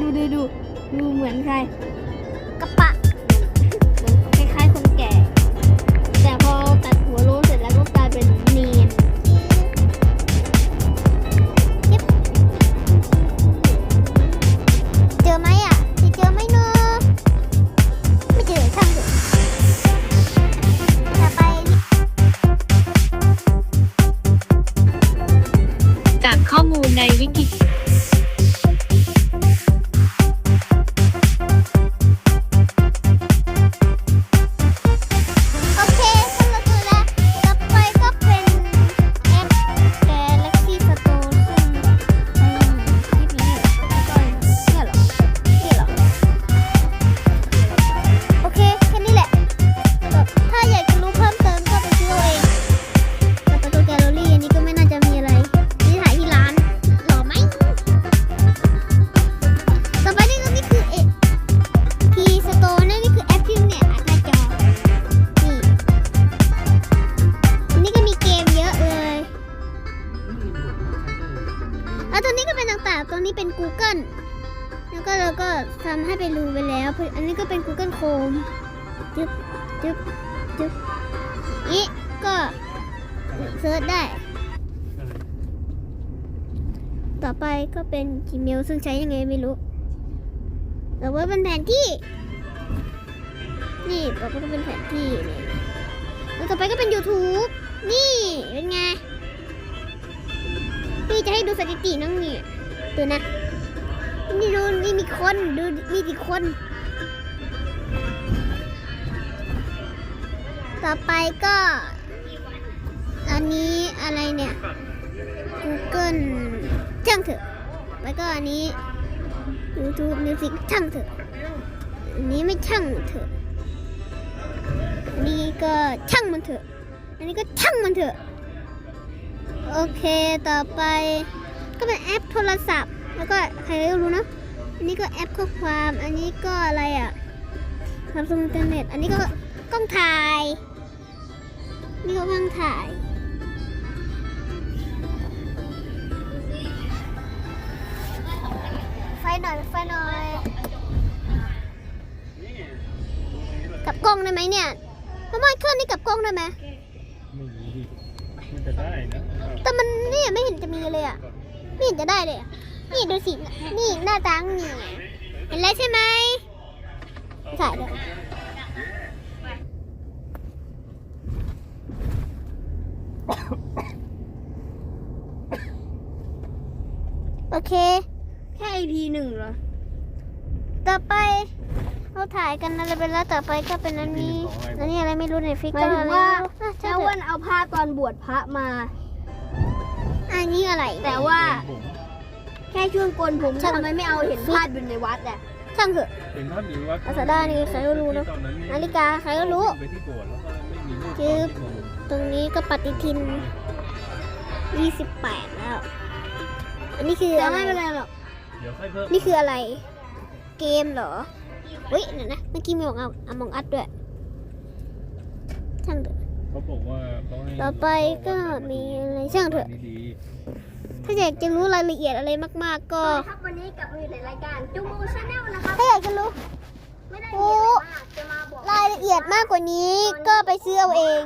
ดูดูดูดูเหมือนใครกระปะ นี้เป็น Google แล้วก็เราก็ทำให้เป็นรูไปแล้ว อันนี้ก็เป็น Google Chrome จึ๊บจึ๊บจึ๊บนี่ก็เซิร์ชได้ ต่อไปก็เป็น Gmail ซึ่งใช้ยังไงไม่รู้แต่ว่าเป็นแผนที่ นี่ต่อไปก็เป็นแผนที่นี่แล้วต่อไปก็เป็น YouTube นี่ เป็นไงพี่จะให้ดูสถิติน้องเนี่ย ดูนะ นี่ดูนี่มีคนดูมีกี่คน ต่อไปก็ อันนี้อะไรเนี่ย Google ช่างเถอะ แล้วก็อันนี้ YouTube Music ช่างเถอะ อันนี้ไม่ช่างเถอะ อันนี้ก็ช่างมันเถอะ อันนี้ก็ช่างมันเถอะ โอเค ต่อไป ก็เป็นแอปโทรศัพท์ แล้วก็ใครก็รู้เนอะอันนี้ก็แอปข้อความ อันนี้ก็อะไรอะทำส่งอินเทอร์เน็ต อันนี้ก็กล้องถ่าย นี่ก็กล้องถ่ายไฟหน่อยไฟหน่อยกับกล้องได้ไหมเนี่ยสามารถเคลื่อนนี่กับกล้องได้ไหมไม่รู้ดิมันจะได้นะแต่มันเนี่ยไม่เห็นจะมีเลยอะ ไม่เห็นจะได้เลยอะนี่ดูสิ นี่หน้าตานี่เห็นแล้วใช่ไหมถ่ายเลยโอเค แค่ EP หนึ่งเหรอ ต่อไปเราถ่ายกันอะไรไปแล้วต่อไปก็เป็นอันนี้อันนี้อะไรไม่รู้ในฟิกหเกมาอยร์ถึอะไรงว่าไม่รู้อะแล้ช่างวเถวัอะนเอาภาพตอนบวชพระมา อันนี้อะไร แต่ว่าผมแค่ช่วงโกนผมช่างทำไมไม่เอาเห็นภาพอยู่ในวัดอะช่างเถอะเป็นภาพอยู่วัดอาซาด้านี่ใครก็รู้เนอะตอเยนาฬิกาใครก็รู้ไปที่โบสถ์แล้วก็ไม่มีรูปจึ๊บตอนที่โบสถ์ตรงนี้ก็ปฏิทิน 28 แล้ว อันนี้คือแต่อะไรไม่เป็นไรหรอกเดี๋ยวค่อยเพิ่มนี่คืออะไร เกมเหรอเฮ้ยเดี๋ยวนะเมื่อกี้มีบอกเอาอมองอัดด้วยช่างเถอะ เขาบอกว่าเขาให้ต่อไปก็มีอะไรช่างเถอะ ดีถ้าอยากจะรู้รายละเอียดอะไรมาก ๆ ก็ครับวันนี้กลับมาอยู่ในรายการจูมูชาแนลนะครับถ้าอยากจะรู้ ไม่ได้โอ้เรียนมากจะมาบอกรายละเอียดมากกว่านี้ก็ไปซื้อเอาเอง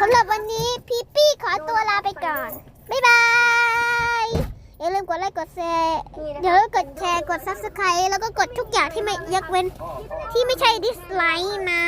สำหรับวันนี้พี่ปี้ขอตัวลาไปก่อน บ๊ายบาย อย่าลืมกดดไลค์กดแชร์เดี๋ยวกดแชร์กด subscribe แล้วก็กดทุกอย่างที่ไม่ยกเว้น ที่ไม่ใช่ดิสไลค์นะ